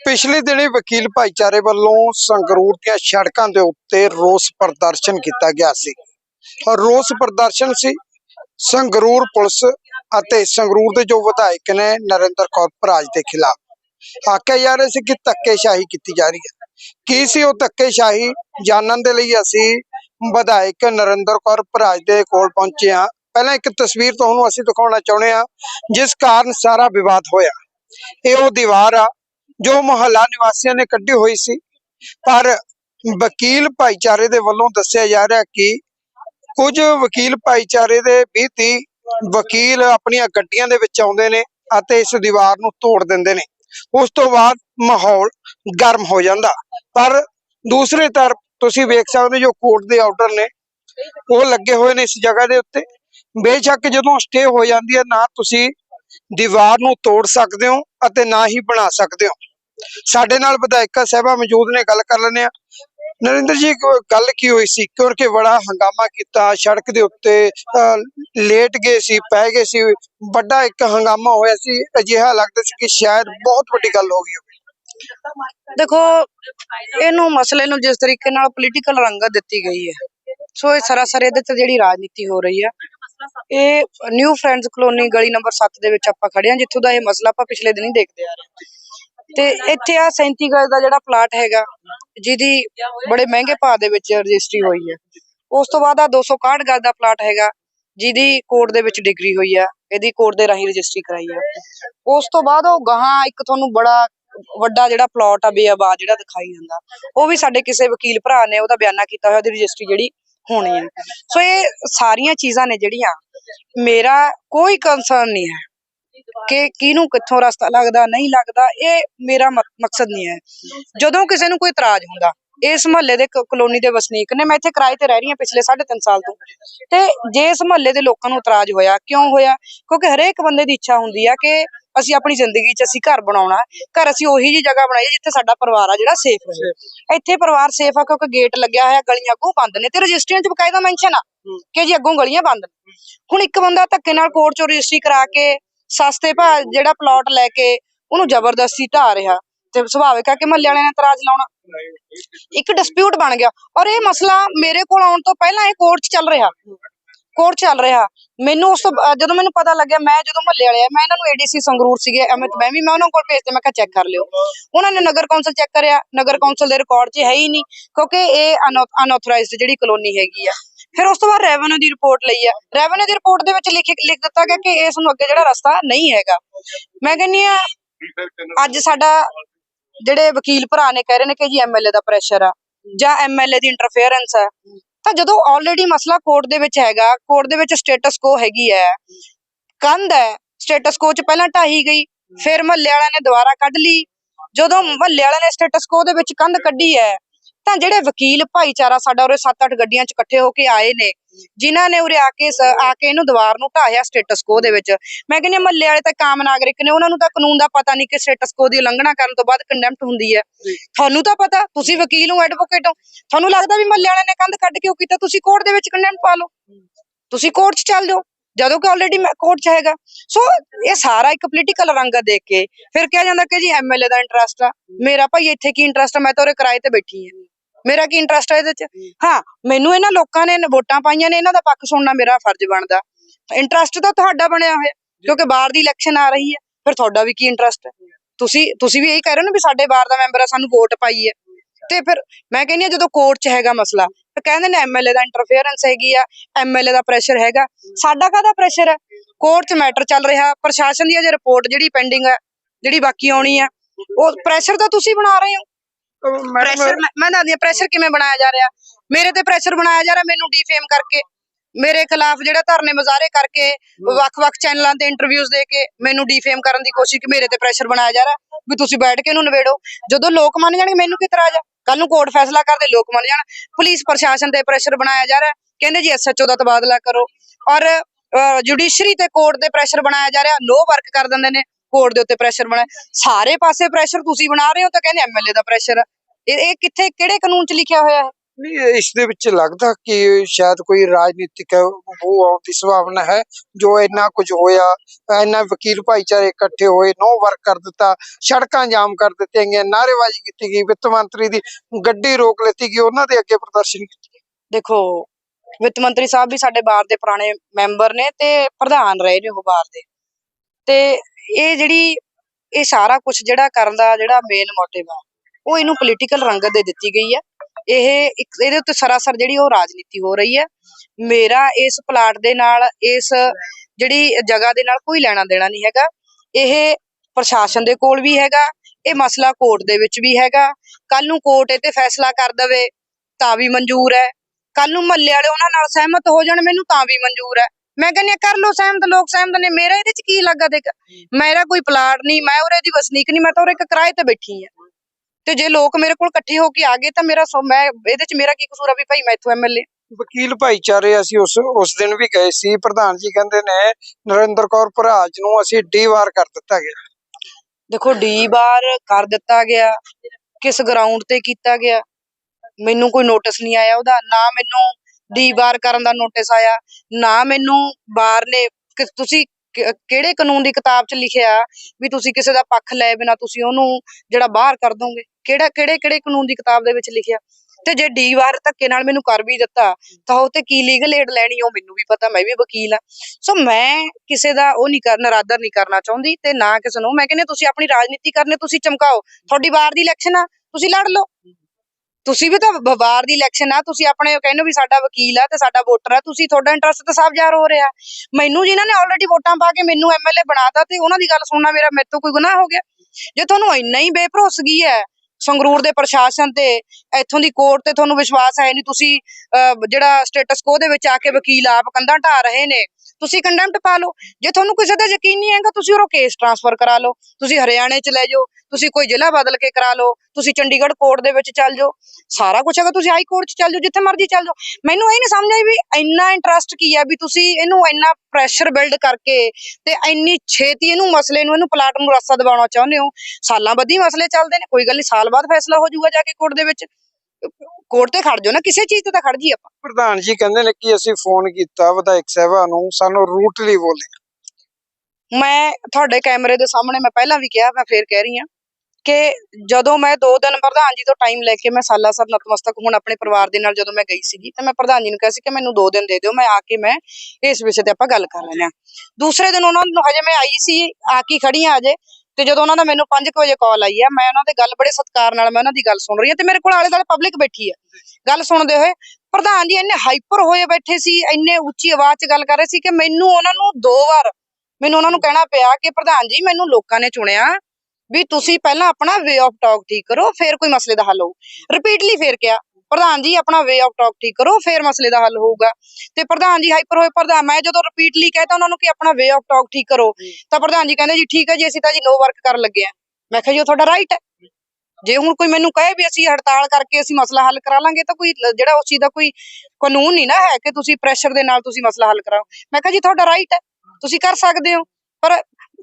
ਪਿਛਲੇ ਦਿਨੀ ਵਕੀਲ ਭਾਈਚਾਰੇ ਵੱਲੋਂ ਸੰਗਰੂਰ ਦੀਆਂ ਸੜਕਾਂ ਦੇ ਉੱਤੇ ਰੋਸ ਪ੍ਰਦਰਸ਼ਨ ਕੀਤਾ ਗਿਆ ਸੀ। ਰੋਸ ਪ੍ਰਦਰਸ਼ਨ ਸੀ, ਸੰਗਰੂਰ ਪੁਲਿਸ ਅਤੇ ਸੰਗਰੂਰ ਦੇ ਜੋ ਵਿਧਾਇਕ ਨੇ ਨਰਿੰਦਰ ਕੌਰ ਭਰਾਜ ਦੇ ਖਿਲਾਫ ਆਖਿਆ ਜਾ ਰਿਹਾ ਸੀ ਕਿ ਧੱਕੇਸ਼ਾਹੀ ਕੀਤੀ ਜਾ ਰਹੀ ਹੈ। ਕੀ ਸੀ ਉਹ ਧੱਕੇਸ਼ਾਹੀ? ਜਾਣਨ ਦੇ ਲਈ ਅਸੀਂ ਵਿਧਾਇਕ ਨਰਿੰਦਰ ਕੌਰ ਭਰਾਜ ਦੇ ਕੋਲ ਪਹੁੰਚੇ ਹਾਂ। ਪਹਿਲਾਂ ਇੱਕ ਤਸਵੀਰ ਤੁਹਾਨੂੰ ਅਸੀਂ ਦਿਖਾਉਣਾ ਚਾਹੁੰਦੇ ਹਾਂ, ਜਿਸ ਕਾਰਨ ਸਾਰਾ ਵਿਵਾਦ ਹੋਇਆ। ਇਹ ਉਹ ਦੀਵਾਰ ਆ ਜੋ ਮੁਹੱਲਾ ਨਿਵਾਸੀਆਂ ਨੇ ਕੱਢੀ ਹੋਈ ਸੀ। ਪਰ ਵਕੀਲ ਭਾਈਚਾਰੇ ਦੇ ਵੱਲੋਂ ਦੱਸਿਆ ਜਾ ਰਿਹਾ ਕਿ ਕੁਝ ਵਕੀਲ ਭਾਈਚਾਰੇ ਦੇ 20 30 ਵਕੀਲ ਆਪਣੀਆਂ ਗੱਡੀਆਂ ਦੇ ਵਿੱਚ ਆਉਂਦੇ ਨੇ ਅਤੇ ਇਸ ਦੀਵਾਰ ਨੂੰ ਤੋੜ ਦਿੰਦੇ ਨੇ। ਉਸ ਤੋਂ ਬਾਅਦ ਮਾਹੌਲ ਗਰਮ ਹੋ ਜਾਂਦਾ। ਪਰ ਦੂਸਰੇ ਤਰਫ ਤੁਸੀਂ ਵੇਖ ਸਕਦੇ ਹੋ ਜੋ ਕੋਰਟ ਦੇ ਆਰਡਰ ਨੇ, ਉਹ ਲੱਗੇ ਹੋਏ ਨੇ ਇਸ ਜਗ੍ਹਾ ਦੇ ਉੱਤੇ। ਬੇਸ਼ੱਕ ਜਦੋਂ ਸਟੇ ਹੋ ਜਾਂਦੀ ਹੈ, ਨਾ ਤੁਸੀਂ ਦੀਵਾਰ ਨੂੰ ਤੋੜ ਸਕਦੇ ਹੋ ਅਤੇ ਨਾ ਹੀ ਬਣਾ ਸਕਦੇ ਹੋ। ਸਾਡੇ ਨਾਲ ਵਿਧਾਇਕਾ ਸਾਹਿਬਾ ਮੌਜੂਦ ਨੇ, ਗੱਲ ਕਰ ਲੈਣੇ ਆ ਨਰਿੰਦਰ ਜੀ ਗੱਲ ਕੀ ਹੋਈ ਸੀ? ਕਿਉਂਕਿ ਬੜਾ ਹੰਗਾਮਾ ਕੀਤਾ, ਸੜਕ ਦੇ ਉੱਤੇ ਲੇਟ ਗਏ ਸੀ, ਪੈ ਗਏ ਸੀ, ਵੱਡਾ ਇੱਕ ਹੰਗਾਮਾ ਹੋਇਆ ਸੀ। ਅਜਿਹਾ ਲੱਗਦਾ ਸੀ ਕਿ ਸ਼ਾਇਦ ਬਹੁਤ ਵੱਡੀ ਗੱਲ ਹੋ ਗਈ ਹੋਵੇ। ਦੇਖੋ, ਇਹਨੂੰ, ਮਸਲੇ ਨੂੰ ਜਿਸ ਤਰੀਕੇ ਨਾਲ ਪੋਲੀਟੀਕਲ ਰੰਗਤ ਦਿੱਤੀ ਗਈ ਹੈ, ਸੋ ਇਹ ਸਰਾਸਰ ਇਹਦੇ ਤੇ ਜਿਹੜੀ ਰਾਜਨੀਤੀ ਹੋ ਰਹੀ ਹੈ, ਇਹ ਨਿਊ ਫਰੈਂਡਸ ਕਲੋਨੀ ਗਲੀ ਨੰਬਰ 7 ਦੇ ਵਿੱਚ ਆਪਾਂ ਖੜੇ ਹਾਂ, ਜਿੱਥੋਂ ਦਾ ਇਹ ਮਸਲਾ ਆਪਾਂ ਪਿਛਲੇ ਦਿਨ ਹੀ ਦੇਖਦੇ ਆ ਰਹੇ ਹਾਂ। ਤੇ ਇੱਥੇ ਆ 37 ਗਜ ਦਾ ਜਿਹੜਾ ਪਲਾਟ ਹੈਗਾ, ਜਿਹਦੀ ਬੜੇ ਮਹਿੰਗੇ ਭਾਅ ਦੇ ਵਿੱਚ ਰਜਿਸਟਰੀ ਹੋਈ ਹੈ। ਉਸ ਤੋਂ ਬਾਅਦ ਆ 261 ਗਜ ਦਾ ਪਲਾਟ ਹੈਗਾ, ਜਿਹਦੀ ਕੋਰਟ ਦੇ ਵਿੱਚ ਡਿਗਰੀ ਹੋਈ ਹੈ, ਇਹਦੀ ਕੋਰਟ ਦੇ ਰਾਹੀਂ ਰਜਿਸਟਰੀ ਕਰਾਈ ਹੈ ਉਸ ਤੋਂ ਬਾਅਦ ਉਹ ਗਾਹਾਂ ਇੱਕ ਤੁਹਾਨੂੰ ਬੜਾ ਵੱਡਾ ਜਿਹੜਾ ਪਲਾਟ ਆ, ਬੇਆਬਾਦ ਜਿਹੜਾ ਦਿਖਾਈ ਜਾਂਦਾ, ਉਹ ਵੀ ਸਾਡੇ ਕਿਸੇ ਵਕੀਲ ਭਰਾ ਨੇ ਉਹਦਾ ਬਿਆਨਾ ਕੀਤਾ ਹੋਇਆ, ਉਹਦੀ ਰਜਿਸਟਰੀ ਜਿਹੜੀ ਹੋਣੀ ਹੈ। ਸੋ ਇਹ ਸਾਰੀਆਂ ਚੀਜ਼ਾਂ ਨੇ ਜਿਹੜੀਆਂ, ਮੇਰਾ ਕੋਈ ਕੰਸਰਨ ਨਹੀਂ ਹੈ। ਕਿ ਕਿਹਨੂੰ ਕਿੱਥੋਂ ਰਸਤਾ ਲੱਗਦਾ, ਨਹੀਂ ਲੱਗਦਾ, ਇਹ ਮੇਰਾ ਮਕਸਦ ਨਹੀਂ ਹੈ। ਜਦੋਂ ਕਿਸੇ ਨੂੰ ਕੋਈ ਇਤਰਾਜ਼ ਹੁੰਦਾ, ਇਸ ਮਹੱਲੇ ਦੇ ਕਲੋਨੀ ਦੇ ਵਸਨੀਕ ਨੇ, ਮੈਂ ਇੱਥੇ ਕਿਰਾਏ ਤੇ ਰਹਿ ਰਹੀ ਹਾਂ ਪਿਛਲੇ 3.5 ਸਾਲ ਤੋਂ। ਤੇ ਜੇ ਇਸ ਮਹੱਲੇ ਦੇ ਲੋਕਾਂ ਨੂੰ ਇਤਰਾਜ਼ ਹੋਇਆ, ਕਿਉਂ ਹੋਇਆ? ਕਿਉਂਕਿ ਹਰੇਕ ਬੰਦੇ ਦੀ ਇੱਛਾ ਹੁੰਦੀ ਆ ਕਿ ਅਸੀਂ ਆਪਣੀ ਜ਼ਿੰਦਗੀ 'ਚ ਅਸੀਂ ਘਰ ਬਣਾਉਣਾ, ਘਰ ਅਸੀਂ ਉਹੀ ਜੀ ਜਗ੍ਹਾ ਬਣਾਈਏ ਜਿੱਥੇ ਸਾਡਾ ਪਰਿਵਾਰ ਆ ਜਿਹੜਾ ਸੇਫ ਰਹੇ। ਇੱਥੇ ਪਰਿਵਾਰ ਸੇਫ ਆ ਕਿਉਂਕਿ ਗੇਟ ਲੱਗਿਆ ਹੋਇਆ, ਗਲੀਆਂ ਅੱਗੋਂ ਬੰਦ ਨੇ ਤੇ ਰਜਿਸਟਰੀਆਂ 'ਚ ਬਕਾਇਦਾ ਮੈਂਸ਼ਨ ਆ ਕਿ ਜੀ ਅੱਗੋਂ ਗਲੀਆਂ ਬੰਦ ਨੇ। ਹੁਣ ਇੱਕ ਬੰਦਾ ਧੱਕੇ ਨਾਲ ਕੋਰਟ 'ਚੋਂ ਰਜਿਸਟਰੀ ਕਰਾ ਕੇ ਸਸਤੇ ਭਾਅ ਜਿਹੜਾ ਪਲਾਟ ਲੈ ਕੇ ਉਹਨੂੰ ਜ਼ਬਰਦਸਤੀ ਢਾ ਰਿਹਾ। ਤੇ ਸੁਭਾਵਿਕ ਆ ਕਿ ਮਹੱਲੇ ਵਾਲਿਆਂ ਨੇ ਇਤਰਾਜ਼ ਲਾਉਣਾ। ਇੱਕ ਡਿਸਪਿਊਟ ਬਣ ਗਿਆ। ਔਰ ਇਹ ਮਸਲਾ ਮੇਰੇ ਕੋਲ ਆਉਣ ਤੋਂ ਪਹਿਲਾਂ ਇਹ ਕੋਰਟ 'ਚ ਚੱਲ ਰਿਹਾ। ਕੋਰਟ ਚੱਲ ਰਿਹਾ। ਮੈਨੂੰ ਉਸ ਤੋਂ ਜਦੋਂ ਮੈਨੂੰ ਪਤਾ ਲੱਗਿਆ, ਮੈਂ ਜਦੋਂ ਮਹੱਲੇ ਵਾਲੇ ਮੈਂ ਇਹਨਾਂ ਨੂੰ ਏਡੀਸੀ ਸੰਗਰੂਰ ਸੀਗੇ। ਅਮਿਤ ਮੈਂ ਵੀ, ਮੈਂ ਉਹਨਾਂ ਕੋਲ ਭੇਜਤੇ, ਮੈਂ ਕਿਹਾ ਚੈੱਕ ਕਰ ਲਿਓ। ਉਹਨਾਂ ਨੇ ਨਗਰ ਕੌਂਸਲ ਚੈੱਕ ਕਰਿਆ। ਨਗਰ ਕੌਂਸਲ ਦੇ ਰਿਕਾਰਡ 'ਚ ਹੈ ਹੀ ਨਹੀਂ। ਕਿਉਂਕਿ ਇਹ ਅਨਆਥੋਰਾਈਜ਼ਡ ਜਿਹੜੀ ਕਲੋਨੀ ਹੈਗੀ ਆ। ਫਿਰ ਉਸ ਤੋਂ ਬਾਅਦ ਰੈਵਨਿਊ ਦੀ ਰਿਪੋਰਟ ਲਈ ਆ। ਰੈਵਨਿਊ ਦੀ ਰਿਪੋਰਟ ਦੇ ਵਿੱਚ ਲਿਖ ਲਿਖ ਦਿੱਤਾ ਗਿਆ ਕਿ ਇਸ ਨੂੰ ਅੱਗੇ ਜਿਹੜਾ ਰਸਤਾ ਨਹੀਂ ਹੈਗਾ। ਮੈਂ ਕਹਿੰਨੀ ਆ ਅੱਜ ਸਾਡਾ ਜਿਹੜੇ ਵਕੀਲ ਭਰਾ ਨੇ ਕਹਿ ਰਹੇ ਨੇ ਕਿ ਜੀ ਐਮਐਲਏ ਦਾ ਪ੍ਰੈਸ਼ਰ ਆ ਜਾਂ ਐਮਐਲਏ ਦੀ ਇੰਟਰਫੇਰੈਂਸ ਹੈ ਤਾਂ ਜਦੋਂ ਆਲਰੇਡੀ ਮਸਲਾ ਕੋਰਟ ਦੇ ਵਿੱਚ ਹੈਗਾ ਕੋਰਟ ਦੇ ਵਿੱਚ ਸਟੇਟਸ ਕੋ ਹੈਗੀ ਹੈ ਕੰਧ ਹੈ ਸਟੇਟਸ ਕੋ ਚ ਪਹਿਲਾਂ ਢਾਹੀ ਗਈ, ਫਿਰ ਮਹੱਲੇ ਵਾਲਿਆਂ ਨੇ ਦੁਬਾਰਾ ਕੱਢ ਲਈ। ਜਦੋਂ ਮਹੱਲੇ ਵਾਲਿਆਂ ਨੇ ਸਟੇਟਸ ਕੋ ਦੇ ਵਿੱਚ ਕੰਧ ਕੱਢੀ ਹੈ ਤਾਂ ਜਿਹੜੇ ਵਕੀਲ ਭਾਈਚਾਰਾ ਸਾਡਾ ਉਰੇ 7-8 ਗੱਡੀਆਂ 'ਚ ਇਕੱਠੇ ਹੋ ਕੇ ਆਏ ਨੇ ਜਿਨ੍ਹਾਂ ਨੇ ਉਰੇ ਆ ਕੇ ਆ ਕੇ ਇਹਨੂੰ ਦੀਵਾਰ ਨੂੰ ਢਾਹਿਆ ਸਟੇਟਸ ਕੋ ਦੇ ਵਿੱਚ। ਮੈਂ ਕਹਿੰਦੀ ਹਾਂ ਮਹੱਲੇ ਵਾਲੇ ਤਾਂ ਇੱਕ ਆਮ ਨਾਗਰਿਕ ਨੇ ਉਹਨਾਂ ਨੂੰ ਤਾਂ ਕਾਨੂੰਨ ਦਾ ਪਤਾ ਨਹੀਂ ਕਿ ਸਟੇਟਸ ਕੋ ਦੀ ਉਲੰਘਣਾ ਕਰਨ ਤੋਂ ਬਾਅਦ ਕੰਡੈਮਟ ਹੁੰਦੀ ਹੈ। ਤੁਹਾਨੂੰ ਤਾਂ ਪਤਾ ਤੁਸੀਂ ਵਕੀਲ ਹੋ ਐਡਵੋਕੇਟ ਹੋ। ਤੁਹਾਨੂੰ ਲੱਗਦਾ ਵੀ ਮਹੱਲੇ ਵਾਲਿਆਂ ਨੇ ਕੰਧ ਕੱਢ ਕੇ ਉਹ ਕੀਤਾ ਤੁਸੀਂ ਕੋਰਟ ਦੇ ਵਿੱਚ ਕੰਡੈਮਟ ਪਾ ਲਓ। ਤੁਸੀਂ ਕੋਰਟ 'ਚ ਚੱਲ ਜਾਓ ਜਦੋਂ ਕਿ ਆਲਰੇਡੀ ਕੋਰਟ 'ਚ ਹੈਗਾ। ਸੋ ਇਹ ਸਾਰਾ ਇੱਕ ਪੋਲੀਟੀਕਲ ਰੰਗ ਦੇਖ ਕੇ। ਫਿਰ ਕਿਹਾ ਜਾਂਦਾ ਕਿ ਜੀ ਐਮਐਲਏ ਦਾ ਇੰਟਰਸਟ ਆ। ਮੇਰਾ ਭਾਈ ਇੱਥੇ ਕੀ ਇੰਟਰਸਟ ਆ? ਮੈਂ ਤਾਂ ਉਰੇ ਕਿਰਾਏ ਤੇ ਬੈਠੀ ਹਾਂ। ਮੇਰਾ ਕੀ ਇੰਟਰਸਟ ਆ ਇਹਦੇ 'ਚ? ਹਾਂ। ਮੈਨੂੰ ਇਹਨਾਂ ਲੋਕਾਂ ਨੇ ਵੋਟਾਂ ਪਾਈਆਂ ਨੇ ਇਹਨਾਂ ਦਾ ਪੱਖ ਸੁਣਨਾ ਮੇਰਾ ਫਰਜ਼ ਬਣਦਾ। ਇੰਟਰਸਟ ਤਾਂ ਤੁਹਾਡਾ ਬਣਿਆ ਹੋਇਆ ਕਿਉਂਕਿ ਬਾਹਰ ਦੀ ਇਲੈਕਸ਼ਨ ਆ ਰਹੀ ਹੈ ਫਿਰ ਤੁਹਾਡਾ ਵੀ ਕੀ ਇੰਟਰਸਟ ਹੈ? ਤੁਸੀਂ ਤੁਸੀਂ ਵੀ ਇਹੀ ਕਹਿ ਰਹੇ ਹੋ ਨਾ ਵੀ ਸਾਡੇ ਬਾਹਰ ਦਾ ਮੈਂਬਰ ਆ ਸਾਨੂੰ ਵੋਟ ਪਾਈ ਹੈ। ਤੇ ਫਿਰ ਮੈਂ ਕਹਿੰਦੀ ਹਾਂ ਜਦੋਂ ਕੋਰਟ 'ਚ ਹੈਗਾ ਮਸਲਾ ਫਿਰ ਕਹਿੰਦੇ ਨੇ ਐਮਐਲਏ ਦਾ ਇੰਟਰਫੇਰੈਂਸ ਹੈਗੀ ਆ ਐਮਐਲਏ ਦਾ ਪ੍ਰੈਸ਼ਰ ਹੈਗਾ। ਸਾਡਾ ਕਾਹਦਾ ਪ੍ਰੈਸ਼ਰ ਹੈ? ਕੋਰਟ 'ਚ ਮੈਟਰ ਚੱਲ ਰਿਹਾ ਪ੍ਰਸ਼ਾਸਨ ਦੀ ਅਜੇ ਰਿਪੋਰਟ ਜਿਹੜੀ ਪੈਂਡਿੰਗ ਹੈ ਜਿਹੜੀ ਬਾਕੀ ਆਉਣੀ ਹੈ ਉਹ ਪ੍ਰੈਸ਼ਰ ਤਾਂ ਤੁਸੀਂ ਬਣਾ ਰਹੇ ਹੋ। ਪ੍ਰੈਸ਼ਰ ਮੈਂ ਦੱਸਦੀ ਹਾਂ ਪ੍ਰੈਸ਼ਰ ਕਿਵੇਂ ਬਣਾਇਆ ਜਾ ਰਿਹਾ? ਮੇਰੇ ਤੇ ਪ੍ਰੈਸ਼ਰ ਬਣਾਇਆ ਜਾ ਰਿਹਾ ਮੈਨੂੰ ਡੀਫੇਮ ਕਰਕੇ। ਮੇਰੇ ਖਿਲਾਫ ਜਿਹੜਾ ਧਰਨੇ ਮੁਜ਼ਾਹਰੇ ਕਰਕੇ ਵੱਖ-ਵੱਖ ਚੈਨਲਾਂ ਤੇ ਇੰਟਰਵਿਊਜ਼ ਦੇ ਕੇ ਮੈਨੂੰ ਡੀਫੇਮ ਕਰਨ ਦੀ ਕੋਸ਼ਿਸ਼ ਕਿ ਮੇਰੇ ਤੇ ਪ੍ਰੈਸ਼ਰ ਬਣਾਇਆ ਜਾ ਰਿਹਾ ਵੀ ਤੁਸੀਂ ਬੈਠ ਕੇ ਇਹਨੂੰ ਨਿਬੇੜੋ। ਜਦੋਂ ਲੋਕ ਮੰਨ ਜਾਣਗੇ ਮੈਨੂੰ ਕੀ ਇਤਰਾਜ਼ ਆ? ਕੱਲ ਨੂੰ ਕੋਰਟ ਫੈਸਲਾ ਕਰਦੇ ਲੋਕ ਮੰਨ ਜਾਣ। ਪੁਲਿਸ ਪ੍ਰਸ਼ਾਸਨ ਤੇ ਪ੍ਰੈਸ਼ਰ ਬਣਾਇਆ ਜਾ ਰਿਹਾ। ਕਹਿੰਦੇ ਜੀ ਐਸਐਚਓ ਦਾ ਤਬਾਦਲਾ ਕਰੋ। ਔਰ ਜੁਡੀਸ਼ਰੀ ਤੇ ਕੋਰਟ ਦੇ ਪ੍ਰੈਸ਼ਰ ਬਣਾਇਆ ਜਾ ਰਿਹਾ। ਨੋ ਵਰਕ ਕਰ ਦਿੰਦੇ ਨੇ। ਕੋਰਟ ਦੇ ਉੱਤੇ ਪ੍ਰੈਸ਼ਰ ਬਣਾ ਸਾਰੇ ਪਾਸੇ ਪ੍ਰੈਸ਼ਰ ਤੁਸੀਂ ਬਣਾ ਰਹੇ ਹੋ ਤਾਂ ਕਹਿੰਦੇ ਐਮਐਲਏ ਦਾ ਪ੍ਰੈਸ਼ਰ ਇਹ ਇਹ ਕਿੱਥੇ ਕਿਹੜੇ ਕਾਨੂੰਨ 'ਚ ਲਿਖਿਆ ਹੋਇਆ ਹੈ? ਨਹੀਂ ਇਸ ਦੇ ਵਿੱਚ ਲੱਗਦਾ ਕਿ ਸ਼ਾਇਦ ਕੋਈ ਰਾਜਨੀਤਿਕ ਉਹ ਆਉਣ ਦੀ ਸੰਭਾਵਨਾ ਹੈ ਜੋ ਇੰਨਾ ਕੁਝ ਹੋਇਆ ਇੰਨਾ ਵਕੀਲ ਭਾਈਚਾਰੇ ਇਕੱਠੇ ਹੋਏ ਨੋ ਵਰਕ ਕਰ ਦਿੱਤਾ ਸੜਕਾਂ ਜਾਮ ਕਰ ਦਿੱਤੀਆਂ ਗਈਆਂ ਨਾਅਰੇਬਾਜ਼ੀ ਕੀਤੀ ਗਈ ਵਿੱਤ ਮੰਤਰੀ ਦੀ ਗੱਡੀ ਰੋਕ ਲਿੱਤੀ ਗਈ ਉਹਨਾਂ ਦੇ ਅੱਗੇ ਪ੍ਰਦਰਸ਼ਨ ਕੀਤਾ ਦੇਖੋ ਵਿੱਤ ਮੰਤਰੀ ਸਾਹਿਬ ਵੀ ਸਾਡੇ ਬਾਰ ਦੇ ਪੁਰਾਣੇ ਮੈਂਬਰ ਨੇ ਤੇ ਪ੍ਰਧਾਨ ਰਹੇ ਨੇ ਉਹ ਬਾਰ ਦੇ। ਤੇ ਇਹ ਜਿਹੜੀ ਇਹ ਸਾਰਾ ਕੁਝ ਜਿਹੜਾ ਕਰਨ ਦਾ ਜਿਹੜਾ ਮੇਨ ਮੋਟਿਵ ਆ। ਉਹ ਇਹਨੂੰ ਪੋਲੀਟੀਕਲ ਰੰਗਤ ਦੇ ਦਿੱਤੀ ਗਈ ਹੈ। ਇਹ ਇਹਦੇ ਉੱਤੇ ਸਰਾਸਰ ਜਿਹੜੀ ਉਹ ਰਾਜਨੀਤੀ ਹੋ ਰਹੀ ਹੈ। ਮੇਰਾ ਇਸ ਪਲਾਟ ਦੇ ਨਾਲ ਇਸ ਜਿਹੜੀ ਜਗ੍ਹਾ ਦੇ ਨਾਲ ਕੋਈ ਲੈਣਾ ਦੇਣਾ ਨਹੀਂ ਹੈਗਾ। ਇਹ ਪ੍ਰਸ਼ਾਸਨ ਦੇ ਕੋਲ ਵੀ ਹੈਗਾ ਇਹ ਮਸਲਾ ਕੋਰਟ ਦੇ ਵਿੱਚ ਵੀ ਹੈਗਾ। ਕੱਲ ਨੂੰ ਕੋਰਟ ਇਹ ਤੇ ਫੈਸਲਾ ਕਰ ਦਵੇ ਤਾਂ ਵੀ ਮਨਜ਼ੂਰ ਹੈ। ਕੱਲ ਨੂੰ ਮਹੱਲੇ ਵਾਲੇ ਉਹਨਾਂ ਨਾਲ ਸਹਿਮਤ ਹੋ ਜਾਣ ਮੈਨੂੰ ਤਾਂ ਵੀ ਮਨਜ਼ੂਰ ਹੈ। ਮੈਂ ਕਹਿੰਦੀ ਹਾਂ ਕਰ ਲੋ ਸਹਿਮਤ ਲੋਕ ਸਹਿਮਤ ਨੇ। ਮੇਰਾ ਇਹਦੇ ਚ ਕੀ ਲੱਗਾ ਦੇਖ। ਮੇਰਾ ਕੋਈ ਪਲਾਟ ਨਹੀਂ ਮੈਂ ਉਰੇ ਦੀ ਵਸਨੀਕ ਨਹੀਂ ਮੈਂ ਤਾਂ ਉਰੇ ਇੱਕ ਕਿਰਾਏ ਤੇ ਬੈਠੀ ਆ ਤੇ ਜੇ ਲੋਕ ਮੇਰੇ ਕੋਲ ਇਕੱਠੇ ਹੋ ਕੇ ਆ ਗਏ ਤਾਂ ਮੇਰਾ ਸੋ- ਮੈਂ ਇਹਦੇ ਚ ਮੇਰਾ ਕੀ ਕਸੂਰ ਆ ਵੀ ਭਾਈ ਮੈਂ ਇੱਥੋਂ ਐਮਐਲਏ ਵਕੀਲ ਭਾਈਚਾਰੇ ਅਸੀਂ ਉਸ ਉਸ ਦਿਨ ਵੀ ਗਏ ਸੀ। ਪ੍ਰਧਾਨ ਜੀ ਕਹਿੰਦੇ ਨੇ ਨਰਿੰਦਰ ਕੌਰ ਭਰਾਜ ਨੂੰ ਅਸੀਂ ਡੀ ਵਾਰ ਕਰ ਦਿੱਤਾ ਗਿਆ। ਦੇਖੋ ਡੀ ਬਾਰ ਕਰ ਦਿੱਤਾ ਗਿਆ ਕਿਸ ਗਰਾਊਂਡ ਤੇ ਕੀਤਾ ਗਿਆ ਮੈਨੂੰ ਕੋਈ ਨੋਟਿਸ ਨਹੀਂ ਆਇਆ ਉਹਦਾ। ਨਾ ਮੈਨੂੰ ਡੀ ਬਾਰ ਕਰਨ ਦਾ ਨੋਟਿਸ ਆਇਆ ਨਾ ਮੈਨੂੰ ਬਾਰ ਨੇ ਕਿ ਤੁਸੀਂ ਕਿ- ਕਿਹੜੇ ਕਾਨੂੰਨ ਦੀ ਕਿਤਾਬ 'ਚ ਲਿਖਿਆ ਵੀ ਤੁਸੀਂ ਕਿਸੇ ਦਾ ਪੱਖ ਲਏ ਬਿਨਾ ਤੁਸੀਂ ਉਹਨੂੰ ਜਿਹੜਾ ਬਾਹਰ ਕਰ ਦੋਗੇ? ਕਿਹੜਾ ਕਿਹੜੇ ਕਿਹੜੇ ਕਾਨੂੰਨ ਦੀ ਕਿਤਾਬ ਦੇ ਵਿੱਚ ਲਿਖਿਆ। ਤੇ ਜੇ ਡੀ ਵਾਰ ਧੱਕੇ ਨਾਲ ਮੈਨੂੰ ਕਰ ਵੀ ਦਿੱਤਾ, ਤਾਂ ਉਹ ਤੇ ਕੀ ਲੀਗਲ ਏਡ ਲੈਣੀ ਉਹ ਮੈਨੂੰ ਵੀ ਪਤਾ, ਮੈਂ ਵੀ ਵਕੀਲ ਆ। ਸੋ ਮੈਂ ਕਿਸੇ ਦਾ ਉਹ ਨਹੀਂ ਕਰਨਾ ਨਰਾਦਰ ਨਹੀਂ ਕਰਨਾ ਚਾਹੁੰਦੀ ਤੇ ਨਾ ਕਿਸੇ ਨੂੰ। ਮੈਂ ਕਹਿੰਦੀ ਤੁਸੀਂ ਆਪਣੀ ਰਾਜਨੀਤੀ ਕਰਨੇ, ਤੁਸੀਂ ਚਮਕਾਓ। ਤੁਹਾਡੀ ਵਾਰ ਦੀ ਇਲੈਕਸ਼ਨ ਆ, ਤੁਸੀਂ ਲੜ ਲਓ। ਤੁਸੀਂ ਵੀ ਤਾਂ ਬ- ਵਾਰ ਦੀ ਇਲੈਕਸ਼ਨ ਆ, ਤੁਸੀਂ ਆਪਣੇ ਕਹਿੰਦੇ ਹੋ ਵੀ ਸਾਡਾ ਵਕੀਲ ਆ ਤੇ ਸਾਡਾ ਵੋਟਰ ਆ, ਤੁਸੀਂ ਤੁਹਾਡਾ ਇੰਟਰਸਟ ਤਾਂ ਸਾਫ਼ ਜ਼ਾਹਰ ਹੋ ਰਿਹਾ। ਮੈਨੂੰ ਜਿਨ੍ਹਾਂ ਨੇ ਆਲਰੇਡੀ ਵੋਟਾਂ ਪਾ ਕੇ ਮੈਨੂੰ ਐਮਐਲਏ ਬਣਾਤਾ ਤੇ ਉਹਨਾਂ ਦੀ ਗੱਲ ਸੁਣਨਾ ਮੇਰਾ ਮੇਰੇ ਤੋਂ ਕੋਈ ਗੁਨਾਹ ਹੋ ਗਿਆ। ਜੇ ਤੁਹਾਨੂੰ ਇੰਨਾ ਹੀ ਬੇਭਰੋਸਗੀ ਹੈ ਸੰਗਰੂਰ ਦੇ ਪ੍ਰਸ਼ਾਸਨ ਤੇ ਇੱਥੋਂ ਦੀ ਕੋਰਟ ਤੇ ਤੁਹਾਨੂੰ ਵਿਸ਼ਵਾਸ ਹੈ ਨਹੀਂ। ਤੁਸੀਂ ਅਹ, ਜਿਹੜਾ ਸਟੇਟਸ ਕੋ ਦੇ ਵਿੱਚ ਆ ਕੇ ਵਕੀਲ ਆਪ ਕੰਧਾਂ ਢਾ ਰਹੇ ਨੇ। ਤੁਸੀਂ ਕੰਡੈਮਟ ਪਾ ਲਓ। ਜੇ ਤੁਹਾਨੂੰ ਕਿਸੇ ਦਾ ਯਕੀਨ ਨਹੀਂ ਹੈਗਾ, ਤੁਸੀਂ ਉਹ ਕੇਸ ਟ੍ਰਾਂਸਫਰ ਕਰਾ ਲਓ। ਤੁਸੀਂ ਹਰਿਆਣੇ ਚ ਲੈ ਜਾਓ, ਤੁਸੀਂ ਕੋਈ ਜ਼ਿਲ੍ਹਾ ਬਦਲ ਕੇ ਕਰਾ ਲਓ, ਤੁਸੀਂ ਚੰਡੀਗੜ੍ਹ ਕੋਰਟ ਦੇ ਵਿੱਚ ਚੱਲ ਜਾਓ। ਸਾਰਾ ਕੁਝ ਹੈਗਾ, ਤੁਸੀਂ ਹਾਈ ਕੋਰਟ ਚ ਚੱਲ ਜਾਓ, ਜਿੱਥੇ ਮਰਜ਼ੀ ਚੱਲ ਜਾਓ। ਮੈਨੂੰ ਇਹ ਨਹੀਂ ਸਮਝ ਆਈ ਵੀ ਇੰਨਾ ਇੰਟਰਸਟ ਕੀ ਹੈ ਵੀ ਤੁਸੀਂ ਇਹਨੂੰ ਇੰਨਾ ਪ੍ਰੈਸ਼ਰ ਬਿਲਡ ਕਰਕੇ ਤੇ ਇੰਨੀ ਛੇਤੀ ਇਹਨੂੰ ਮਸਲੇ ਨੂੰ, ਇਹਨੂੰ ਪਲਾਟ ਨੂੰ ਰਸਤਾ ਦਿਵਾਉਣਾ ਚਾਹੁੰਦੇ ਹੋ? ਸਾਲਾਂ ਬੱਧੀ ਮਸਲੇ ਚੱਲਦੇ ਨੇ, ਕੋਈ ਗੱਲ ਨਹੀਂ ਸਾਲ ਬਾਅਦ ਫੈਸਲਾ ਹੋ ਜਾਊਗਾ ਜਾ ਕੇ ਕੋਰਟ ਦੇ ਵਿੱਚ। ਕੋਰਟ ਤੇ ਖੜ ਜਾਓ ਨਾ ਕਿਸੇ ਚੀਜ਼ ਤੇ ਤਾਂ ਖੜ ਜੀ ਆਪਾਂ। ਪ੍ਰਧਾਨ ਜੀ ਕਹਿੰਦੇ ਨੇ ਕਿ ਅਸੀਂ ਫੋਨ ਕੀਤਾ ਵਿਧਾਇਕ ਸਾਹਿਬਾ ਨੂੰ ਸਾਨੂੰ ਰੂਟ ਲਈ ਬੋਲੇ। ਮੈਂ ਤੁਹਾਡੇ ਕੈਮਰੇ ਦੇ ਸਾਹਮਣੇ ਮੈਂ ਪਹਿਲਾਂ ਵੀ ਕਿਹਾ ਮੈਂ ਫੇਰ ਕਹਿ ਰਹੀ ਹਾਂ ਕਿ ਜਦੋਂ ਮੈਂ ਦੋ ਦਿਨ ਪ੍ਰਧਾਨ ਜੀ ਤੋਂ ਟਾਈਮ ਲੈ ਕੇ ਮੈਂ ਸਾਲਾ ਸਰ ਨਤਮਸਤਕ ਹੁਣ ਆਪਣੇ ਪਰਿਵਾਰ ਦੇ ਨਾਲ ਜਦੋਂ ਮੈਂ ਗਈ ਸੀਗੀ ਤਾਂ ਮੈਂ ਪ੍ਰਧਾਨ ਜੀ ਨੂੰ ਕਿਹਾ ਸੀ ਕਿ ਮੈਨੂੰ ਦੋ ਦਿਨ ਦੇ ਦਿਓ ਮੈਂ ਆ ਕੇ ਮੈਂ ਇਸ ਵਿਸ਼ੇ ਤੇ ਆਪਾਂ ਗੱਲ ਕਰ ਹਾਂ। ਦੂਸਰੇ ਦਿਨ ਉਹਨਾਂ ਨੂੰ ਹਜੇ ਮੈਂ ਆਈ ਸੀ ਆ ਕੇ ਖੜੀ ਹਾਂ ਅਜੇ ਤੇ ਜਦੋਂ ਉਹਨਾਂ ਦਾ ਮੈਨੂੰ 5 ਵਜੇ ਕਾਲ ਆਈ ਆ, ਮੈਂ ਉਹਨਾਂ ਦੇ ਗੱਲ ਬੜੇ ਸਤਿਕਾਰ ਨਾਲ ਮੈਂ ਉਹਨਾਂ ਦੀ ਗੱਲ ਸੁਣ ਰਹੀ ਹਾਂ ਤੇ ਮੇਰੇ ਕੋਲ ਆਲੇ ਦੁਆਲੇ ਪਬਲਿਕ ਬੈਠੀ ਆ। ਗੱਲ ਸੁਣਦੇ ਹੋਏ ਪ੍ਰਧਾਨ ਜੀ ਇੰਨੇ ਹਾਈਪਰ ਹੋਏ ਬੈਠੇ ਸੀ, ਇੰਨੇ ਉੱਚੀ ਆਵਾਜ਼ 'ਚ ਗੱਲ ਕਰ ਰਹੇ ਸੀ ਕਿ ਮੈਨੂੰ ਉਹਨਾਂ ਨੂੰ ਦੋ ਵਾਰ, ਮੈਨੂੰ ਉਹਨਾਂ ਨੂੰ ਕਹਿਣਾ ਪਿਆ ਕਿ ਪ੍ਰਧਾਨ ਜੀ ਮੈਨੂੰ ਲੋਕਾਂ ਨੇ ਚੁਣਿਆ ਵੀ ਤੁਸੀਂ ਪਹਿਲਾਂ ਆਪਣਾ ਵੇ ਆਫ ਟਾਕ ਠੀਕ ਕਰੋ, ਫਿਰ ਕੋਈ ਮਸਲੇ ਦਾ ਹੱਲ ਹੋਊ। ਰਿਪੀਟਲੀ ਫੇਰ ਕਿਹਾ ਪ੍ਰਧਾਨ ਜੀ ਆਪਣਾ ਵੇ ਆਫ ਟਾਕ ਠੀਕ ਕਰੋ ਫਿਰ ਮਸਲੇ ਦਾ ਹੱਲ ਹੋਊਗਾ। ਤੇ ਪ੍ਰਧਾਨ ਜੀ ਹਾਈਪਰ ਹੋਏ ਪ੍ਰਧਾਨ ਮੈਂ ਜਦੋਂ ਰਿਪੀਟਲੀ ਕਹਿਤਾ ਉਹਨਾਂ ਨੂੰ ਕਿ ਆਪਣਾ ਵੇ ਆਫ ਟਾਕ ਠੀਕ ਕਰੋ ਤਾਂ ਪ੍ਰਧਾਨ ਜੀ ਕਹਿੰਦੇ ਜੀ ਠੀਕ ਹੈ ਜੀ ਅਸੀਂ ਤਾਂ ਜੀ ਨੋ ਵਰਕ ਕਰਨ ਲੱਗੇ ਆ ਮੈਂ ਕਿਹਾ ਜੀ ਉਹ ਤੁਹਾਡਾ ਰਾਈਟ ਹੈ। ਜੇ ਹੁਣ ਕੋਈ ਮੈਨੂੰ ਕਹੇ ਵੀ ਅਸੀਂ ਹੜਤਾਲ ਕਰਕੇ ਅਸੀਂ ਮਸਲਾ ਹੱਲ ਕਰਾ ਲਾਂਗੇ ਤਾਂ ਕੋਈ ਜਿਹੜਾ ਉਸ ਚੀਜ਼ ਦਾ ਕੋਈ ਕਾਨੂੰਨ ਨਹੀਂ ਨਾ ਹੈ ਕਿ ਤੁਸੀਂ ਪ੍ਰੈਸ਼ਰ ਦੇ ਨਾਲ ਤੁਸੀਂ ਮਸਲਾ ਹੱਲ ਕਰਾਓ। ਮੈਂ ਕਿਹਾ ਜੀ ਤੁਹਾਡਾ ਰਾਈਟ ਹੈ। ਤੁਸੀਂ ਕਰ ਸਕਦੇ ਹੋ। ਪਰ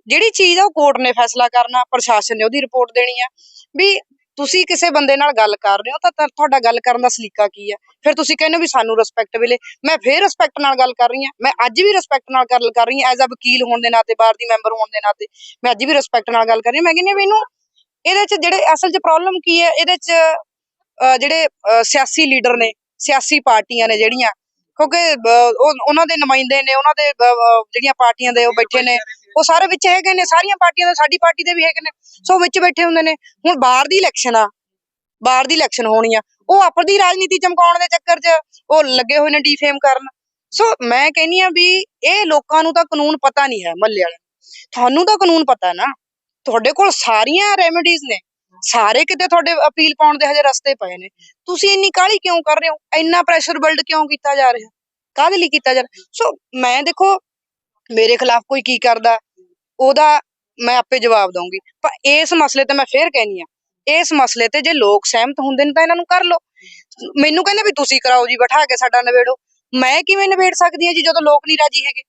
ਜਿਹੜੀ ਚੀਜ਼ ਆ ਉਹ ਕੋਰਟ ਨੇ ਫੈਸਲਾ ਕਰਨਾ ਪ੍ਰਸ਼ਾਸਨ ਨੇ ਉਹਦੀ ਰਿਪੋਰਟ ਦੇਣੀ ਆ। ਵੀ ਤੁਸੀਂ ਕਿਸੇ ਬੰਦੇ ਨਾਲ ਗੱਲ ਕਰ ਰਹੇ ਹੋ ਤਾਂ ਤਾਂ ਤੁਹਾਡਾ ਗੱਲ ਕਰਨ ਦਾ ਸਲੀਕਾ ਕੀ ਹੈ ਫਿਰ ਤੁਸੀਂ ਕਹਿੰਦੇ ਹੋ ਵੀ ਸਾਨੂੰ ਰਿਸਪੈਕਟ ਮਿਲੇ। ਮੈਂ ਫੇਰ ਰਿਸਪੈਕਟ ਨਾਲ ਗੱਲ ਕਰ ਰਹੀ ਹਾਂ। ਮੈਂ ਅੱਜ ਵੀ ਰਿਸਪੈਕਟ ਨਾਲ ਗੱਲ ਕਰ ਰਹੀ ਹਾਂ ਐਜ਼ ਅ ਵਕੀਲ ਹੋਣ ਦੇ ਨਾਤੇ ਬਾਹਰ ਦੀ ਮੈਂਬਰ ਹੋਣ ਦੇ ਨਾਤੇ। ਮੈਂ ਅੱਜ ਵੀ ਰਿਸਪੈਕਟ ਨਾਲ ਗੱਲ ਕਰ ਰਹੀ ਹਾਂ। ਮੈਂ ਕਹਿੰਦੀ ਵੀ ਇਹਨੂੰ ਇਹਦੇ ਚ ਜਿਹੜੇ ਅਸਲ ਚ ਪ੍ਰੋਬਲਮ ਕੀ ਹੈ? ਇਹਦੇ ਚ ਅਹ, ਜਿਹੜੇ ਸਿਆਸੀ ਲੀਡਰ ਨੇ ਸਿਆਸੀ ਪਾਰਟੀਆਂ ਨੇ ਜਿਹੜੀਆਂ ਕਿਉਂਕਿ ਅਹ, ਉਹ- ਉਹਨਾਂ ਦੇ ਨੁਮਾਇੰਦੇ ਨੇ ਉਹਨਾਂ ਦੇ ਅਹ, ਅਹ, ਜਿਹੜੀਆਂ ਪਾਰਟੀਆਂ ਦੇ ਉਹ ਬੈਠੇ ਨੇ ਉਹ ਸਾਰੇ ਵਿੱਚ ਹੈਗੇ ਨੇ ਸਾਰੀਆਂ ਪਾਰਟੀਆਂ ਦੇ ਸਾਡੀ ਪਾਰਟੀ ਦੇ ਵੀ ਹੈਗੇ ਨੇ ਸੋ ਵਿੱਚ ਬੈਠੇ ਹੁੰਦੇ ਨੇ। ਹੁਣ ਬਾਹਰ ਦੀ ਇਲੈਕਸ਼ਨ ਆ ਬਾਹਰ ਦੀ ਇਲੈਕਸ਼ਨ ਹੋਣੀ ਆ ਉਹ ਆਪਣੀ ਰਾਜਨੀਤੀ ਚਮਕਾਉਣ ਦੇ ਚੱਕਰ 'ਚ ਉਹ ਲੱਗੇ ਹੋਏ ਨੇ ਡੀਫੇਮ ਕਰਨ। ਸੋ ਮੈਂ ਕਹਿੰਨੀ ਆ ਵੀ ਇਹ ਲੋਕਾਂ ਨੂੰ ਤਾਂ ਕਾਨੂੰਨ ਪਤਾ ਨਹੀਂ ਹੈ ਮੱਲੇ ਵਾਲੇ ਤੁਹਾਨੂੰ ਤਾਂ ਕਾਨੂੰਨ ਪਤਾ ਨਾ। ਤੁਹਾਡੇ ਕੋਲ ਸਾਰੀਆਂ ਰੈਮੇਡੀਜ਼ ਨੇ। ਸਾਰੇ ਕਿਤੇ ਤੁਹਾਡੇ ਅਪੀਲ ਪਾਉਣ ਦੇ ਹਜੇ ਰਸਤੇ ਪਏ ਨੇ। ਤੁਸੀਂ ਇੰਨੀ ਕਾਹਲੀ ਕਿਉਂ ਕਰ ਰਹੇ ਹੋ? ਇੰਨਾ ਪ੍ਰੈਸ਼ਰ ਬਿਲਡ ਕਿਉਂ ਕੀਤਾ ਜਾ ਰਿਹਾ? ਕਾਹਦੇ ਲਈ ਕੀਤਾ ਜਾ ਰਿਹਾ? ਸੋ ਮੈਂ ਦੇਖੋ, ਮੇਰੇ ਖਿਲਾਫ ਕੋਈ ਕੀ ਕਰਦਾ, ਉਹਦਾ ਮੈਂ ਆਪੇ ਜਵਾਬ ਦਊਂਗੀ। ਪਰ ਇਸ ਮਸਲੇ ਤੇ ਮੈਂ ਫੇਰ ਕਹਿਨੀ ਆ, ਇਸ ਮਸਲੇ ਤੇ ਜੇ ਲੋਕ ਸਹਿਮਤ ਹੁੰਦੇ ਨੇ ਤਾਂ ਇਹਨਾਂ ਨੂੰ ਕਰ ਲਓ। ਮੈਨੂੰ ਕਹਿੰਦੇ ਵੀ ਤੁਸੀਂ ਕਰਾਓ ਜੀ, ਬਿਠਾ ਕੇ ਸਾਡਾ ਨਿਬੇੜੋ। ਮੈਂ ਕਿਵੇਂ ਨਿਬੇੜ ਸਕਦੀ ਹਾਂ ਜੀ ਜਦੋਂ ਲੋਕ ਨਹੀਂ ਰਾਜੀ ਹੈਗੇ?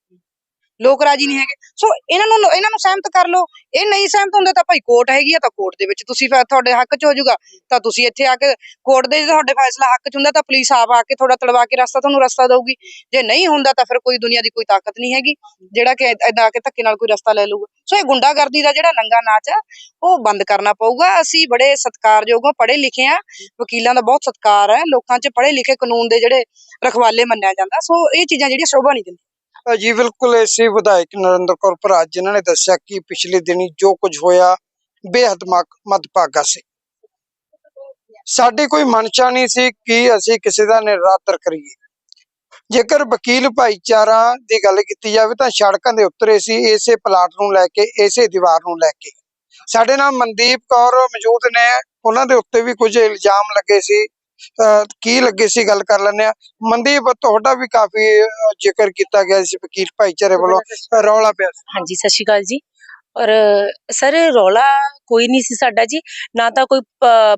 ਲੋਕ ਰਾਜੀ ਨਹੀਂ ਹੈਗੇ। ਸੋ ਇਹਨਾਂ ਨੂੰ ਇਹਨਾਂ ਨੂੰ ਸਹਿਮਤ ਕਰ ਲਓ। ਇਹ ਨਹੀਂ ਸਹਿਮਤ ਹੁੰਦੇ ਤਾਂ ਭਾਈ ਕੋਰਟ ਹੈਗੀ ਆ ਤਾਂ ਕੋਰਟ ਦੇ ਵਿੱਚ ਤੁਸੀਂ ਫਿਰ ਤੁਹਾਡੇ ਹੱਕ 'ਚ ਹੋ ਜਾਊਗਾ। ਤਾਂ ਤੁਸੀਂ ਇੱਥੇ ਆ ਕੇ ਕੋਰਟ ਦੇ ਜੇ ਤੁਹਾਡੇ ਫੈਸਲਾ ਹੱਕ 'ਚ ਹੁੰਦਾ ਤਾਂ ਪੁਲਿਸ ਆਪ ਆ ਕੇ ਤੁਹਾਡਾ ਤੜਵਾ ਕੇ ਰਸਤਾ ਤੁਹਾਨੂੰ ਰਸਤਾ ਦਊਗੀ। ਜੇ ਨਹੀਂ ਹੁੰਦਾ ਤਾਂ ਫਿਰ ਕੋਈ ਦੁਨੀਆ ਦੀ ਕੋਈ ਤਾਕਤ ਨਹੀਂ ਹੈਗੀ। ਜਿਹੜਾ ਕਿ ਇਦਾਂ ਆ ਕੇ ਧੱਕੇ ਨਾਲ ਕੋਈ ਰਸਤਾ ਲੈ ਲਊਗਾ। ਸੋ ਇਹ ਗੁੰਡਾਗਰਦੀ ਦਾ ਜਿਹੜਾ ਨੰਗਾ ਨਾਚ ਆ, ਉਹ ਬੰਦ ਕਰਨਾ ਪਊਗਾ। ਅਸੀਂ ਬੜੇ ਸਤਿਕਾਰਯੋਗ ਆ ਪੜ੍ਹੇ ਲਿਖੇ ਆ ਵਕੀਲਾਂ ਦਾ ਬਹੁਤ ਸਤਿਕਾਰ ਹੈ। ਲੋਕਾਂ 'ਚ ਪੜ੍ਹੇ ਲਿਖੇ ਕਾਨੂੰਨ ਦੇ ਜਿਹੜੇ ਰਖਵਾਲੇ ਮੰਨਿਆ ਜਾਂਦਾ। ਸੋ ਇਹ ਚੀਜ਼ਾਂ ਜਿਹੜੀਆਂ ਸ਼ੋਭਾ ਨਹੀਂ ਦਿੰਦੀਆਂ। ਜੀ ਬਿਲਕੁਲ ਇਸੇ ਵਿਧਾਇਕ ਨਰਿੰਦਰ ਕੌਰ ਭਰਾਜ ਜਿਨ੍ਹਾਂ ਨੇ ਦੱਸਿਆ ਕਿ ਪਿਛਲੇ ਦਿਨੀ ਜੋ ਕੁਝ ਹੋਇਆ, ਬੇਹੱਦ ਮਕ- ਸੀ। ਸਾਡੀ ਕੋਈ ਮਨਸ਼ਾ ਨਹੀਂ ਸੀ ਕਿ ਅਸੀਂ ਕਿਸੇ ਦਾ ਨਿਰਾਦਰ ਕਰੀਏ। ਜੇਕਰ ਵਕੀਲ ਭਾਈਚਾਰਾ ਦੀ ਗੱਲ ਕੀਤੀ ਜਾਵੇ ਤਾਂ ਸੜਕਾਂ ਦੇ ਉੱਤਰੇ ਸੀ, ਇਸੇ ਪਲਾਟ ਨੂੰ ਲੈ ਕੇ, ਇਸੇ ਦੀਵਾਰ ਨੂੰ ਲੈ ਕੇ। ਸਾਡੇ ਨਾਲ ਮਨਦੀਪ ਕੌਰ ਮੌਜੂਦ ਨੇ, ਉਹਨਾਂ ਦੇ ਉੱਤੇ ਵੀ ਕੁਝ ਇਲਜ਼ਾਮ ਲੱਗੇ ਸੀ। ਕੀ ਲੱਗੇ ਸੀ ਗੱਲ ਕਰ ਲੈਣੇ ਆ ਮਨਦੀਪ, ਤੁਹਾਡਾ ਵੀ ਕਾਫੀ ਜ਼ਿਕਰ ਕੀਤਾ ਗਿਆ ਸੀ ਫਕੀਰ ਭਾਈਚਾਰੇ ਵੱਲੋਂ ਰੌਲਾ ਪਿਆ ਸੀ। ਹਾਂਜੀ, ਸਤਿ ਸ਼੍ਰੀ ਅਕਾਲ ਜੀ ਔਰ, ਸਰ, ਰੌਲਾ ਕੋਈ ਨਹੀਂ ਸੀ ਸਾਡਾ ਜੀ ਨਾ ਤਾਂ ਕੋਈ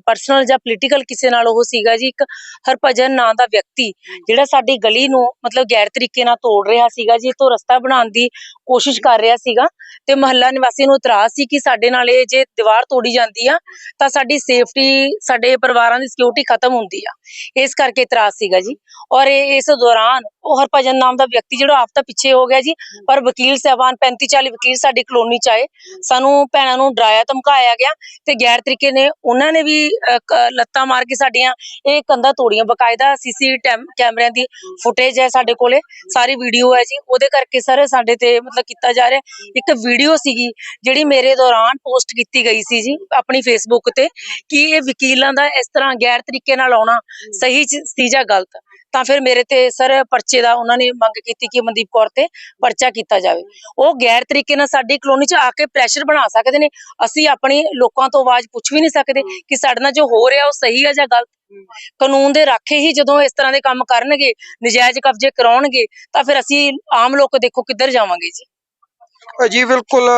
ਪਰਸਨਲ ਜਾਂ ਪੋਲੀਟੀਕਲ ਕਿਸੇ ਨਾਲ ਉਹ ਸੀਗਾ ਜੀ ਇੱਕ ਹਰਭਜਨ ਨਾਂ ਦਾ ਵਿਅਕਤੀ ਜਿਹੜਾ ਸਾਡੀ ਗਲੀ ਨੂੰ ਮਤਲਬ ਗੈਰ ਤਰੀਕੇ ਨਾਲ ਤੋੜ ਰਿਹਾ ਸੀਗਾ ਜੀ ਤੋਂ ਰਸਤਾ ਬਣਾਉਣ ਦੀ ਕੋਸ਼ਿਸ਼ ਕਰ ਰਿਹਾ ਸੀਗਾ ਤੇ ਮਹੱਲਾ ਨਿਵਾਸੀਆਂ ਨੂੰ ਇਤਰਾਜ਼ ਸੀ ਕਿ ਸਾਡੇ ਨਾਲ ਇਹ ਜੇ ਦੀਵਾਰ ਤੋੜੀ ਜਾਂਦੀ ਆ ਤਾਂ ਸਾਡੀ ਸੇਫਟੀ ਸਾਡੇ ਪਰਿਵਾਰਾਂ ਦੀ ਸਿਕਿਉਰਿਟੀ ਖਤਮ ਹੁੰਦੀ ਆ। ਇਸ ਕਰਕੇ ਇਤਰਾਜ਼ ਸੀਗਾ ਜੀ। ਔਰ ਇਸ ਦੌਰਾਨ ਉਹ ਹਰਭਜਨ ਨਾਮ ਦਾ ਵਿਅਕਤੀ ਜਿਹੜਾ ਆਪ ਤਾਂ ਪਿੱਛੇ ਹੋ ਗਿਆ ਜੀ ਪਰ ਵਕੀਲ ਸਾਹਿਬਾਨ 35 40 ਵਕੀਲ ਸਾਡੀ ਕਲੋਨੀ ਚ ਆਏ। ਸਾਨੂੰ ਭੈਣਾਂ ਨੂੰ ਡਰਾਇਆ ਧਮਕਾਇਆ ਗਿਆ ਤੇ ਗੈਰ ਤਰੀਕੇ ਨੇ ਉਹਨਾਂ ਨੇ ਵੀ ਲੱਤਾਂ ਮਾਰ ਕੇ ਸਾਡੀਆਂ ਇਹ ਕੰਧਾਂ ਤੋੜੀਆਂ। ਬਕਾਇਦਾ ਸੀਸੀ ਕੈਮਰਿਆਂ ਦੀ ਫੁਟੇਜ ਹੈ ਸਾਡੇ ਕੋਲੇ, ਸਾਰੀ ਵੀਡੀਓ ਹੈ ਜੀ। ਉਹਦੇ ਕਰਕੇ ਸਰ ਸਾਡੇ ਤੇ ਮਤਲਬ ਕੀਤਾ ਜਾ ਰਿਹਾ। ਇੱਕ ਵੀਡੀਓ ਸੀਗੀ ਜਿਹੜੀ ਮੇਰੇ ਦੌਰਾਨ ਪੋਸਟ ਕੀਤੀ ਗਈ ਸੀ ਜੀ ਆਪਣੀ ਫੇਸਬੁੱਕ ਤੇ ਕਿ ਇਹ ਵਕੀਲਾਂ ਦਾ ਇਸ ਤਰ੍ਹਾਂ ਗੈਰ ਤਰੀਕੇ ਨਾਲ ਆਉਣਾ ਸਹੀ ਸੀ ਜਾਂ ਗਲਤ। ਤਾਂ ਫਿਰ ਮੇਰੇ ਤੇ ਸਰ ਪਰਚੇ ਦਾ ਉਹਨਾਂ ਨੇ ਮੰਗ ਕੀਤੀ ਕਿ ਮਨਦੀਪ ਕੌਰ ਤੇ ਪਰਚਾ ਕੀਤਾ ਜਾਵੇ। ਉਹ ਗੈਰ ਤਰੀਕੇ ਨਾਲ ਸਾਡੀ ਕਲੋਨੀ 'ਚ ਆ ਕੇ ਪ੍ਰੈਸ਼ਰ ਬਣਾ ਸਕਦੇ ਨੇ। ਅਸੀਂ ਆਪਣੀ ਲੋਕਾਂ ਤੋਂ ਆਵਾਜ਼ ਪੁੱਛ ਵੀ ਨਹੀਂ ਸਕਦੇ ਕਿ ਸਾਡੇ ਨਾਲ ਜੋ ਹੋ ਰਿਹਾ ਉਹ ਸਹੀ ਹੈ ਜਾਂ ਗਲਤ। ਕਾਨੂੰਨ ਦੇ ਰਾਖੇ ਹੀ ਜਦੋਂ ਇਸ ਤਰ੍ਹਾਂ ਦੇ ਕੰਮ ਕਰਨਗੇ ਨਜਾਇਜ਼ ਕਬਜ਼ੇ ਕਰਾਉਣਗੇ ਤਾਂ ਫਿਰ ਅਸੀਂ ਆਮ ਲੋਕ ਦੇਖੋ ਕਿੱਧਰ ਜਾਵਾਂਗੇ ਜੀ। ਜੀ ਬਿਲਕੁਲ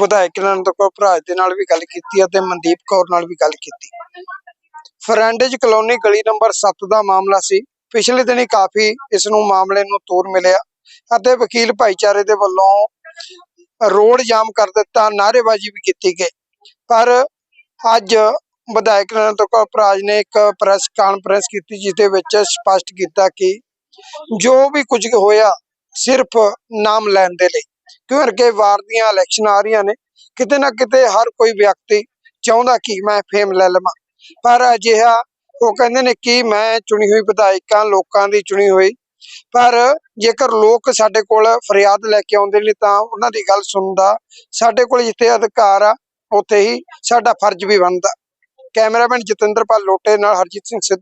ਵਿਧਾਇਕ ਨਰਿੰਦਰ ਕੌਰ ਭਰਾਜ ਦੇ ਨਾਲ ਵੀ ਗੱਲ ਕੀਤੀ ਅਤੇ ਮਨਦੀਪ ਕੌਰ ਨਾਲ ਵੀ ਗੱਲ ਕੀਤੀ। ਫਰੈਂਡੇਜ ਕਲੋਨੀ ਗਲੀ ਨੰਬਰ 7 ਦਾ ਮਾਮਲਾ ਸੀ। ਪਿਛਲੇ ਦਿਨੀ ਕਾਫੀ ਇਸ ਨੂੰ ਮਾਮਲੇ ਨੂੰ ਤੋਰ ਮਿਲਿਆ ਅਤੇ ਵਕੀਲ ਭਾਈਚਾਰੇ ਦੇ ਵੱਲੋਂ ਰੋਡ ਜਾਮ ਕਰ ਦਿੱਤਾ, ਨਾਅਰੇਬਾਜ਼ੀ ਵੀ ਕੀਤੀ ਗਈ। ਪਰ ਅੱਜ ਵਿਧਾਇਕ ਨਰਿੰਦਰ ਕੌਰ ਭਰਾਜ ਨੇ ਇੱਕ ਪ੍ਰੈਸ ਕਾਨਫਰੰਸ ਕੀਤੀ ਜਿਸ ਦੇ ਵਿੱਚ ਸਪਸ਼ਟ ਕੀਤਾ ਕਿ ਜੋ ਵੀ ਕੁਝ ਹੋਇਆ ਸਿਰਫ ਨਾਮ ਲੈਣ ਦੇ ਲਈ, ਕਿਉਂਕਿ ਵਾਰ ਦੀਆਂ ਇਲੈਕਸ਼ਨ ਆ ਰਹੀਆਂ ਨੇ, ਕਿਤੇ ਨਾ ਕਿਤੇ ਹਰ ਕੋਈ ਵਿਅਕਤੀ ਚਾਹੁੰਦਾ ਕਿ ਮੈਂ ਫੇਮ ਲੈ ਲਵਾਂ। ਪਰ ਅਜਿਹਾ ਉਹ ਕਹਿੰਦੇ ਨੇ ਕਿ ਮੈਂ ਚੁਣੀ ਹੋਈ ਵਿਧਾਇਕਾਂ, ਲੋਕਾਂ ਦੀ ਚੁਣੀ ਹੋਈ। ਪਰ ਜੇਕਰ ਲੋਕ ਸਾਡੇ ਕੋਲ ਫਰਿਆਦ ਲੈ ਕੇ ਆਉਂਦੇ ਨੇ ਤਾਂ ਉਹਨਾਂ ਦੀ ਗੱਲ ਸੁਣਦਾ। ਸਾਡੇ ਕੋਲ ਜਿੱਥੇ ਅਧਿਕਾਰ ਆ, ਉੱਥੇ ਹੀ ਸਾਡਾ ਫਰਜ਼ ਵੀ ਬਣਦਾ। ਕੈਮਰਾਮੈਨ ਜਤਿੰਦਰਪਾਲ ਲੋਟੇ ਨਾਲ ਹਰਜੀਤ ਸਿੰਘ ਸਿੱਧੂ।